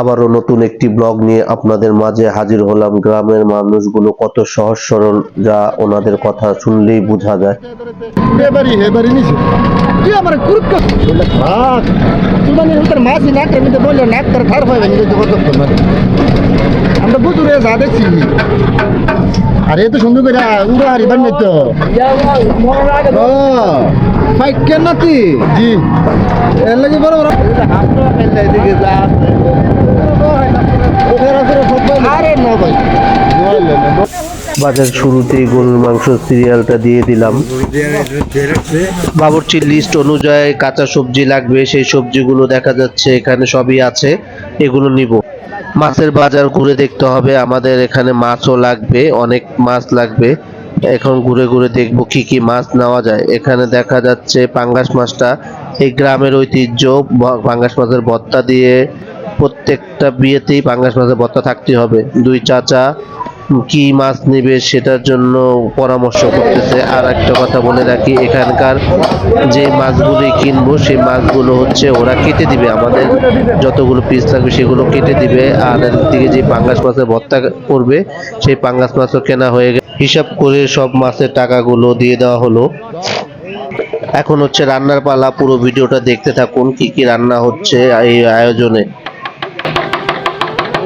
আবারও নতুন একটি ব্লগ নিয়ে আপনাদের মাঝে হাজির হলাম। গ্রামের মানুষগুলো কত সহজ সরল যা ওনাদের কথা শুনলেই বোঝা যায়। আমার মানে রে হয় মানে। আমরা বুঝুরে যা দেখছি। আরে তো সুন্দর করে উড়ো হারি বান্নে তো ফাইট নাতি? জি। এর লাগি বড় বড় আরে না ভাই বাজার শুরুতেই গরুর মাংস সিরিয়ালটা দিয়ে দিলাম। বাবরচির লিস্ট অনুযায়ী কাঁচা সবজি লাগবে, সেই সবজিগুলো দেখা যাচ্ছে এখানে সবই আছে, এগুলো নিব। মাছের বাজার ঘুরে দেখতে হবে, আমাদের এখানে মাছও লাগবে, অনেক মাছ লাগবে। এখন ঘুরে ঘুরে দেখব কি কি মাছ নেওয়া যায়। এখানে দেখা যাচ্ছে পাঙ্গাস মাছটা, এই গ্রামের ঐতিহ্য পাঙ্গাস মাছের ভর্তা দিয়ে প্রত্যেকটা বিয়েতেই পাঙ্গাস মাছের ভর্তা থাকতে হবে। দুই চাচা কি মাছ নেবে সেটার জন্য পরামর্শ করতেছে। আর একটা কথা বলে রাখি, এখানকার যে মাছগুলি কিনবো, সেই মাছগুলো হচ্ছে ওরা কেটে দিবে আমাদের। যতগুলো পিস লাগবে সেগুলো কেটে দিবে। আর দিকে যে পাঙ্গাস মাছের ভর্তা করবে, সেই পাঙ্গাস মাছও কেনা হয়ে গেছে। হিসাব করে সব মাছের টাকাগুলো দিয়ে দেওয়া হলো। এখন হচ্ছে রান্নার পালা, পুরো ভিডিওটা দেখতে থাকুন, কি কি রান্না হচ্ছে এই আয়োজনে।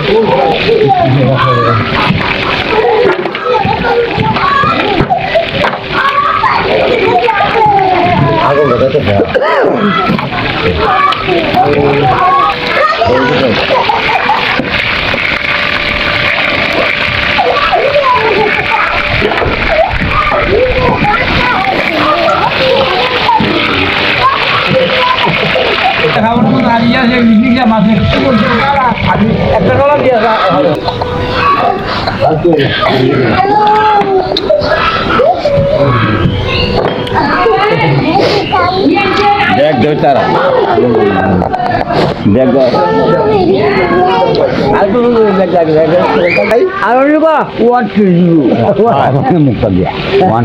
বাচ্চা তাহলে তো তোমার রান্না একটা মজা করে আগুন লাগাতে হয় দেখ দেখ তারা। দেখ আর ওয়ান মুখটা দিয়া। ওয়ান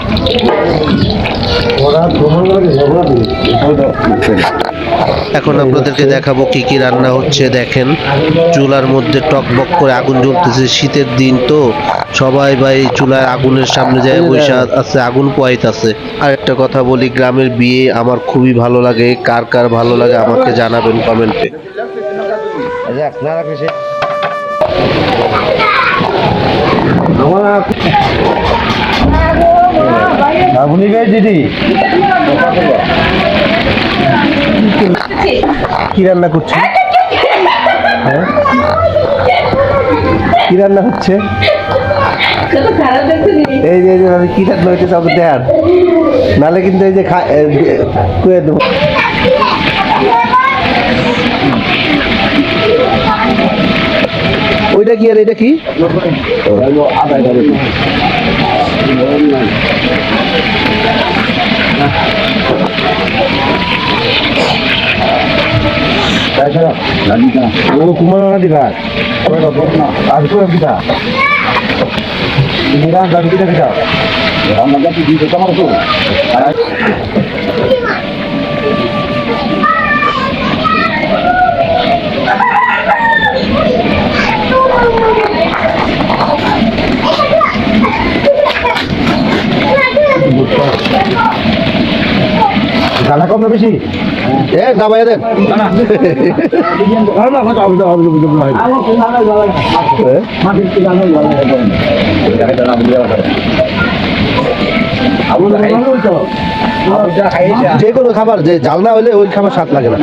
এখন আপনাদেরকে দেখাবো কি কি রান্না হচ্ছে দেখেন। চুলার মধ্যে টকবক করে আগুন জ্বলতেছে শীতের দিন তো। সবাই ভাই চুলার আগুনের সামনে যায় বসে আছে আগুন পোয়াইতেছে আর একটা কথা বলি গ্রামের বিয়ে আমার খুবই ভালো লাগে। কার কার ভালো লাগে আমাকে জানাবেন কমেন্টে। গাই দিদি। কি রান্না করছি? হ্যাঁ? কি রান্না হচ্ছে? এই যে আমি কি রান্না হচ্ছে সব দেখার। নালে কিন্তু এই যে খা এ, এ, কুয়ে দেবো। ওইটা কি আর এটা কি? ও কুমার না দিবা আজ করে দিবা নিরান দাবি দিতে দিবা আমরা যাচ্ছি দিতে তোমার তো গালা কম বেশি? এ দাবাই দেন যে কোনো খাবার যে জাল না হলে ওই খাবার স্বাদ লাগে না।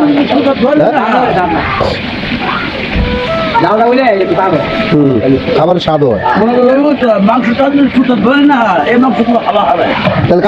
হুম, খাবারের স্বাদ হয়। মাংসটা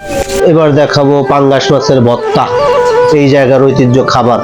এবার দেখাবো পাঙ্গাস মাছের ভত্তা এই জায়গার ঐতিহ্য খাবার।